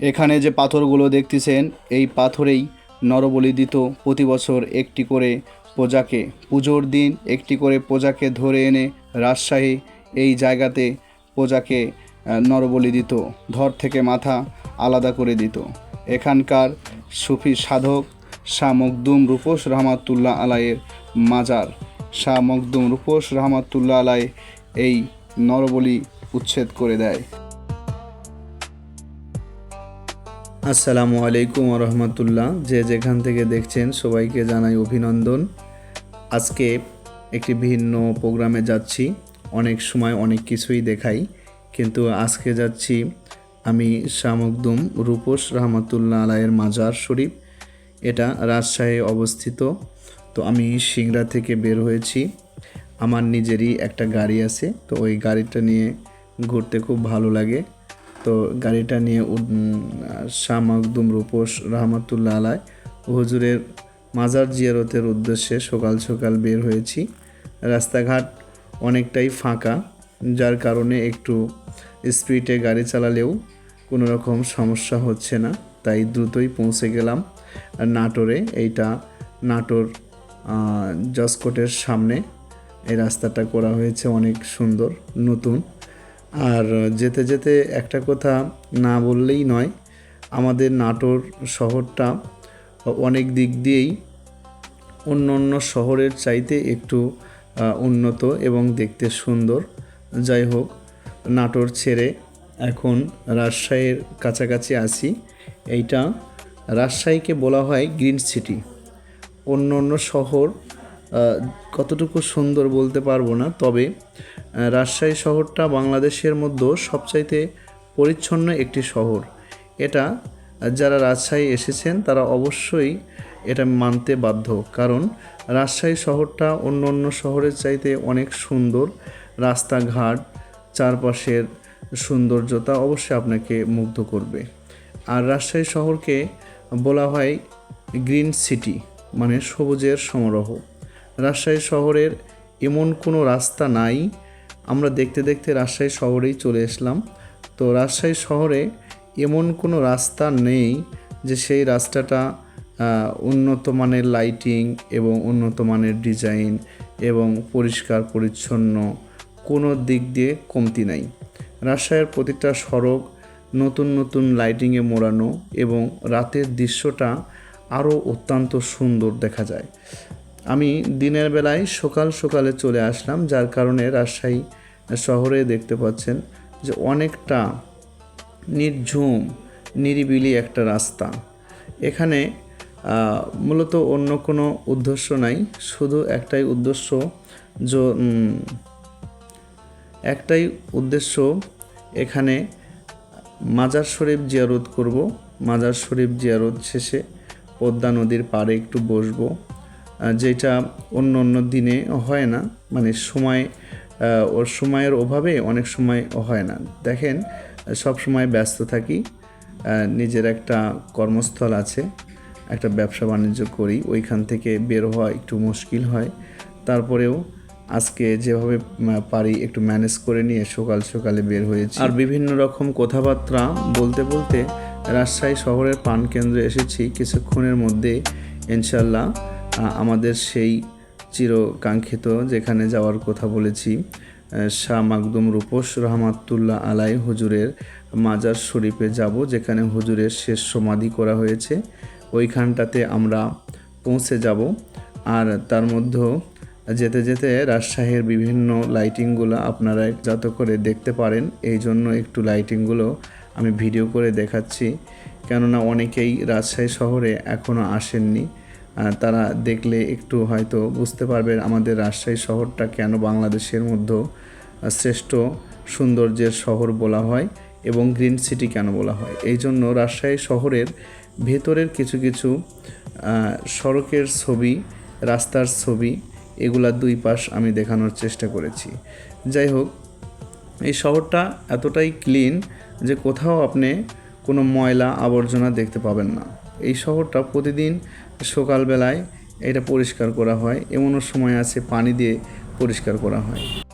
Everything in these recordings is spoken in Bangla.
এখানে যে পাথরগুলো দেখতেছেন, এই পাথরেই নরবলি দিত প্রতি বছর একটি করে প্রজাকে পুজোর দিন, একটি করে প্রজাকে ধরে এনে রাজশাহী এই জায়গাতে প্রজাকে নরবলি দিত ধর থেকে মাথা আলাদা করে দিত। এখানকার সুফি সাধক শাহ মখদুম রূপোস রহমাতুল্লাহ আলাইয়ের মাজার। শাহ মখদুম রূপোস রহমাতুল্লাহ আলাই এই নরবলি উচ্ছেদ করে দেয়। আসসালামু আলাইকুম রহমতুল্লাহ। যে যেখান থেকে দেখছেন সবাইকে জানাই অভিনন্দন। আজকে একটি ভিন্ন প্রোগ্রামে যাচ্ছি। অনেক সময় অনেক কিছুই দেখাই, কিন্তু আজকে যাচ্ছি আমি শামকদুম রূপোস রহমতুল্লাহ আলাইয়ের মাজার শরীফ। এটা রাজশাহী অবস্থিত। তো আমি সিংড়া থেকে বের হয়েছি। আমার নিজেরই একটা গাড়ি আছে, তো ওই গাড়িটা নিয়ে ঘুরতে খুব ভালো লাগে। তো গাড়িটা নিয়ে শাহ মখদুম রূপোস রহমতুল্লাহ আলাই হুজুরের মাজার জিয়ারতের উদ্দেশ্যে সকাল সকাল বের হয়েছি। রাস্তাঘাট অনেকটাই ফাঁকা, যার কারণে একটু স্পিডে গাড়ি চালালেও কোনো রকম সমস্যা হচ্ছে না। তাই দ্রুতই পৌঁছে গেলাম নাটোরে। এইটা নাটোর জসকোটের সামনে। এই রাস্তাটা করা হয়েছে অনেক সুন্দর, নতুন। আর যেতে যেতে একটা কথা না বললেই নয়, আমাদের নাটোর শহরটা অনেক দিক দিয়েই অন্য অন্য শহরের চাইতে একটু উন্নত এবং দেখতে সুন্দর। যাই হোক, নাটোর ছেড়ে এখন রাজশাহীর কাছাকাছি আসি এইটা রাজশাহীকে বলা হয় গ্রিন সিটি। অন্য অন্য শহর কতটুকু সুন্দর বলতে পারব না, তবে রাজশাহী শহরটা বাংলাদেশের মধ্যে সবচাইতে পরিচ্ছন্ন একটি শহর। এটা, যারা রাজশাহী এসেছেন, তারা অবশ্যই এটা মানতে বাধ্য, কারণ রাজশাহী শহরটা অন্য অন্য শহরের চাইতে অনেক সুন্দর। রাস্তাঘাট, চারপাশের সৌন্দর্যতা অবশ্যই আপনাকে মুগ্ধ করবে। আর রাজশাহী শহরকে বলা হয় গ্রিন সিটি মানে সবুজের সমারোহ। রাজশাহী শহরের এমন কোনো রাস্তা নাই। আমরা দেখতে দেখতে রাজশাহী শহরেই চলে আসলাম। তো রাজশাহী শহরে এমন কোনো রাস্তা নেই যে সেই রাস্তাটা উন্নত মানের লাইটিং এবং উন্নত মানের ডিজাইন এবং পরিষ্কার পরিচ্ছন্ন কোনো দিক দিয়ে কমতি নাই। রাজশাহীর প্রতিটা সড়ক নতুন নতুন লাইটিংয়ে মোড়ানো এবং রাতের দৃশ্যটা আরও অত্যন্ত সুন্দর দেখা যায়। আমি দিনের বেলায় সকাল সকালে চলে আসলাম, যার কারণে রাজশাহী শহরে দেখতে পাচ্ছেন যে অনেকটা নির্ঝুম, নিরিবিলি একটা রাস্তা। এখানে মূলত অন্য কোনো উদ্দেশ্য নাই, শুধু একটাই উদ্দেশ্য যে একটাই উদ্দেশ্য এখানে মাজার শরীফ জিয়ারত করব। মাজার শরীফ জিয়ারত শেষে পদ্মা নদীর পাড়ে একটু বসবো। যেটা অন্য অন্য দিনে হয় না। মানে সময় ওর সময়ের অভাবে অনেক সময় হয় না। দেখেন, সব সময় ব্যস্ত থাকি নিজের একটা কর্মস্থল আছে, একটা ব্যবসা বাণিজ্য করি, ওইখান থেকে বের হওয়া একটু মুশকিল হয়। তারপরেও আজকে যেভাবে পারি একটু ম্যানেজ করে নিয়ে সকাল সকালে বের হয়েছি। আর বিভিন্ন রকম কথাবার্তা বলতে বলতে রাজশাহী শহরের প্রাণকেন্দ্রে এসেছি। কিছুক্ষণের মধ্যে, ইনশাল্লাহ আমাদের সেই চিরকাঙ্ক্ষিত যেখানে যাওয়ার কথা বলেছি শাহ মাকদুম রূপোস রহমাতুল্লাহ আলাই হুজুরের মাজার শরীফে যাব, যেখানে হুজুরের শেষ সমাধি করা হয়েছে। ওইখানটাতে আমরা পৌঁছে যাব। আর তার মধ্যেও যেতে যেতে রাজশাহীর বিভিন্ন লাইটিংগুলো আপনারা যত করে দেখতে পারেন। এই জন্য একটু লাইটিংগুলো আমি ভিডিও করে দেখাচ্ছি। কেননা অনেকেই রাজশাহী শহরে এখনও আসেননি। তারা দেখলে একটু হয়তো বুঝতে পারবেন আমাদের রাজশাহী শহরটা কেন বাংলাদেশের মধ্যে শ্রেষ্ঠ সৌন্দর্যের শহর বলা হয় এবং গ্রিন সিটি কেন বলা হয়। এই জন্য রাজশাহী শহরের ভেতরের কিছু কিছু সড়কের ছবি, রাস্তার ছবি, এগুলা দুই পাশ আমি দেখানোর চেষ্টা করেছি। যাই হোক, এই শহরটা এতটাই ক্লিন যে কোথাও আপনি কোনো ময়লা আবর্জনা দেখতে পাবেন না। এই শহরটা প্রতিদিন সকালবেলায় এটা পরিষ্কার করা হয়। এমনও সময় আছে পানি দিয়ে পরিষ্কার করা হয়।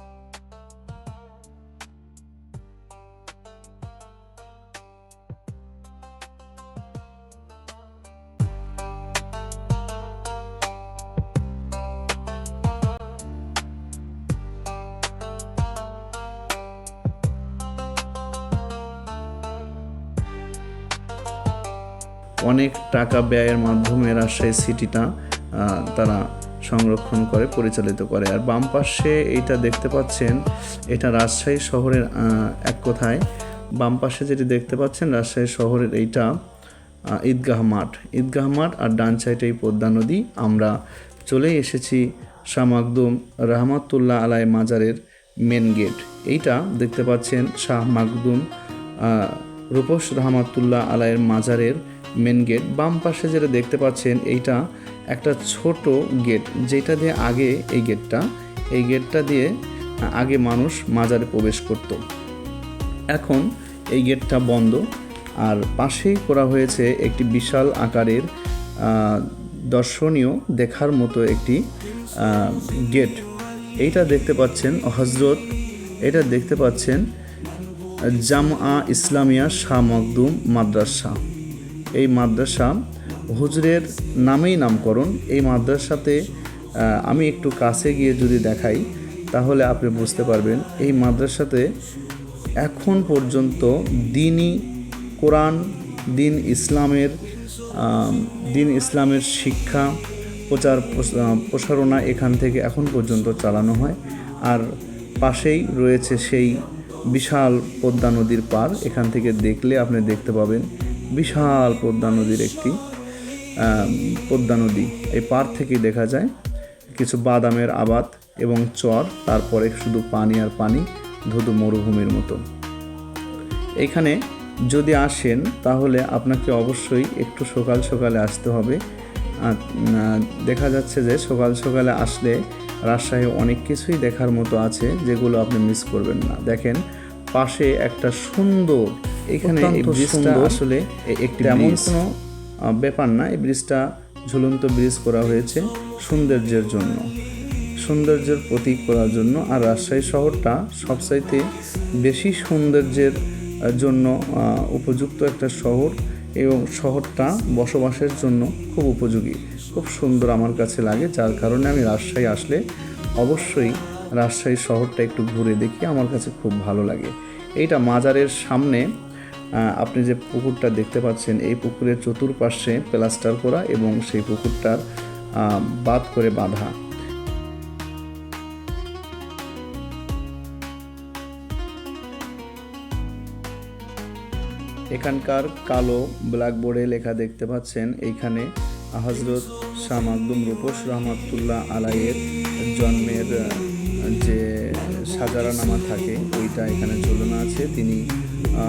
অনেক টাকা ব্যয়ের মাধ্যমে রাজশাহী সিটিটা তারা সংরক্ষণ করে, পরিচালিত করে। আর বাম পাশে এইটা দেখতে পাচ্ছেন, এটা রাজশাহী শহরের এক কথায়? বাম পাশে যেটি দেখতে পাচ্ছেন, রাজশাহী শহরের এইটা ঈদগাহ মাঠ। ঈদগাহ মাঠ আর ডান সাইডে এই পদ্মা নদী। আমরা চলে এসেছি শাহ মাকদুম রহমাতুল্লাহ আলাই মাজারের মেন গেট। এইটা দেখতে পাচ্ছেন শাহ মাকদুম রূপস রহমাতুল্লাহ আলাইয়ের মাজারের মেন গেট বাম পাশে যেটা দেখতে পাচ্ছেন, এইটা একটা ছোট গেট যেটা দিয়ে আগে এই গেটটা এই গেটটা দিয়ে আগে মানুষ মাজারে প্রবেশ করতো। এখন এই গেটটা বন্ধ, আর পাশেই করা হয়েছে একটি বিশাল আকারের দর্শনীয় দেখার মতো একটি গেট এইটা দেখতে পাচ্ছেন হজরত এটা দেখতে পাচ্ছেন, জামআ ইসলামিয়া শাহ মকদুম মাদ্রাসা। এই মাদ্রাসা হুজুরের নামেই নামকরণ। এই মাদ্রাসাতে আমি একটু কাছে গিয়ে যদি দেখাই, তাহলে আপনি বুঝতে পারবেন। এই মাদ্রাসাতে এখন পর্যন্ত দিনই কোরআন, দিন ইসলামের দিন ইসলামের শিক্ষা, প্রচার, প্রস- প্রসারণা এখান থেকে এখন পর্যন্ত চালানো হয়। আর পাশেই রয়েছে সেই বিশাল পদ্মা নদীর পার এখান থেকে দেখলে আপনি দেখতে পাবেন বিশাল পদ্মা নদীর একটি পদ্মা নদী। এই পার থেকেই দেখা যায় কিছু বাদামের আবাদ এবং চর, তারপরে শুধু পানি আর পানি, ধুধু মরুভূমির মতো। এখানে যদি আসেন, তাহলে আপনাকে অবশ্যই একটু সকাল সকালে আসতে হবে। দেখা যাচ্ছে যে সকাল সকালে আসলে রাজশাহী অনেক কিছুই দেখার মতো আছে, যেগুলো আপনি মিস করবেন না। দেখেন, পাশে একটা সুন্দর এখানে এই ব্রিজটা আসলে একটি এমন কোনো ব্যাপার না এই ব্রিজটা ঝুলন্ত ব্রিজ করা হয়েছে সৌন্দর্যের জন্য। সৌন্দর্যের প্রতীক করার জন্য। আর রাজশাহী শহরটা সবচাইতে বেশি সৌন্দর্যের জন্য উপযুক্ত একটা শহর এবং শহরটা বসবাসের জন্য খুব উপযোগী। খুব সুন্দর আমার কাছে লাগে যার কারণে আমি রাজশাহী আসলে অবশ্যই রাজশাহী শহরটা একটু ঘুরে দেখি আমার কাছে খুব ভালো লাগে। এইটা মাজারের সামনে আপনি যে পুকুরটা দেখতে পাচ্ছেন, এই পুকুরের চতুর্পাশে প্লাস্টার করা এবং সেই পুকুরটার বাদ করে বাঁধা। এখানকার কালো ব্ল্যাকবোর্ডে লেখা দেখতে পাচ্ছেন, এইখানে হজরত শাহ মাকদুম রূপস রহমাতুল্লাহ আলাইয়ের জন্মের যে সাজারা নামা থাকে, ওইটা এখানে ঝুলানো আছে। তিনি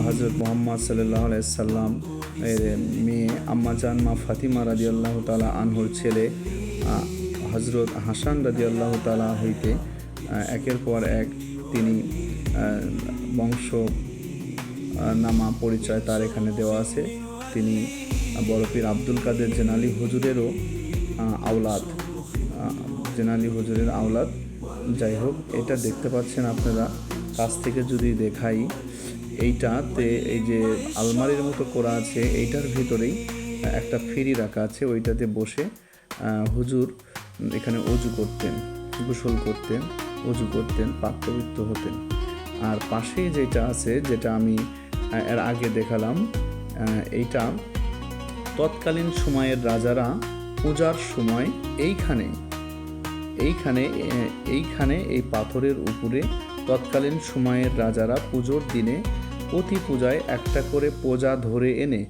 হজরত মোহাম্মদ সাল্লাহ সাল্লাম, এর মেয়ে আম্মাজান মা ফাতিমা রাজি আল্লাহ তালা আনহুর ছেলে হজরত হাসান রাজি আল্লাহ তালা হইতে একের পর এক তিনি বংশ নামা পরিচয় তার এখানে দেওয়া আছে। তিনি পীর আব্দুল কাদের জেনালি হজুরেরও আওলাদ জেনালি হুজুরের আওলাদ। যাই হোক, এটা দেখতে পাচ্ছেন আপনারা। কাছ থেকে যদি দেখাই এইটাতে এই যে আলমারির মতো করা আছে, এইটার ভিতরেই একটা ফেরি রাখা আছে, ওইটাতে বসে হুজুর এখানে অজু করতেন, গোসল করতেন, অজু করতেন পাক হতেন। আর পাশেই যেটা আছে, যেটা আমি এর আগে দেখালাম এইটা তৎকালীন সময়ের রাজারা পূজার সময় এইখানে এইখানে এইখানে এই পাথরের উপরে তৎকালীন সময়ের রাজারা পুজোর দিনে প্রতি পূজায় একটা করে পূজা ধরে এনে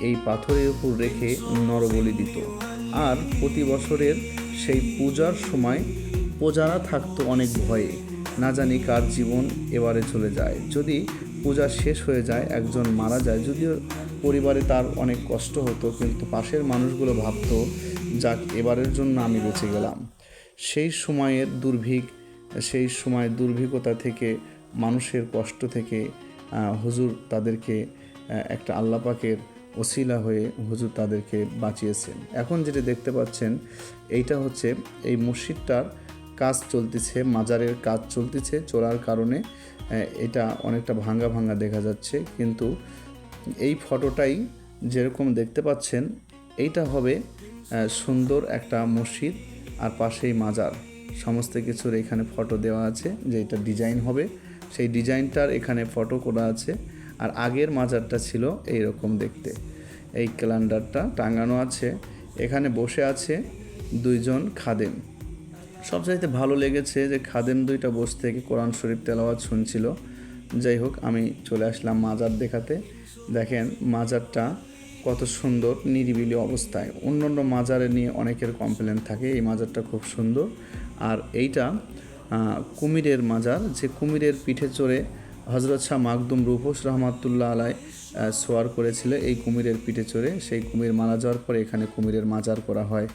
এই পাথরের উপর রেখে নরবলি দিত। আর প্রতি বছরের সেই পূজার সময় প্রজারা থাকতো অনেক ভয়ে। না জানি কার জীবন এবারে চলে যায়। যদি পূজা শেষ হয়ে যায়, একজন মারা যায়, যদিও পরিবারে তার অনেক কষ্ট হতো, কিন্তু পাশের মানুষগুলো ভাবতো, যাক, এবারের জন্য আমি বেঁচে গেলাম। সেই সময়ের দুর্ভিক সেই সময় দুর্ভিকতা থেকে, মানুষের কষ্ট থেকে হুজুর তাদেরকে একটা আল্লাপাকের ওসিলা হয়ে হুজুর তাদেরকে বাঁচিয়েছেন। এখন যেটা দেখতে পাচ্ছেন, এইটা হচ্ছে এই মসজিদটার কাজ চলতেছে, মাজারের কাজ চলতেছে চলার কারণে এটা অনেকটা ভাঙ্গা ভাঙ্গা দেখা যাচ্ছে। কিন্তু এই ফটোটাই যেরকম দেখতে পাচ্ছেন, এইটা হবে সুন্দর একটা মসজিদ আর পাশেই মাজার। সমস্ত কিছুর এখানে ফটো দেওয়া আছে যে এটা ডিজাইন হবে। সেই ডিজাইনটার এখানে ফটো করা আছে। আর আগের মাজারটা ছিল এই রকম দেখতে। এই ক্যালেন্ডারটা টাঙানো আছে। এখানে বসে আছে দুইজন খাদেম। সবচাইতে ভালো লেগেছে যে খাদেম দুইটা বসে থেকে কোরআন শরীফ তেলাওয়াত শুনছিল। যাই হোক, আমি চলে আসলাম মাজার দেখাতে। দেখেন মাজারটা কত সুন্দর, নিরিবিলি অবস্থায়। অন্য অন্য মাজারে নিয়ে অনেকের কমপ্লেন থাকে, এই মাজারটা খুব সুন্দর। আর এইটা কুমিরের মাজার যে কুমিরের পিঠে চড়ে হজরত শাহ মাকদুম রুফোস রহমাতুল্লাহ আহ, সোয়ার করেছিল। এই কুমিরের পিঠে চড়ে সেই কুমির মারা যাওয়ার পরে এখানে কুমিরের মাজার করা হয়।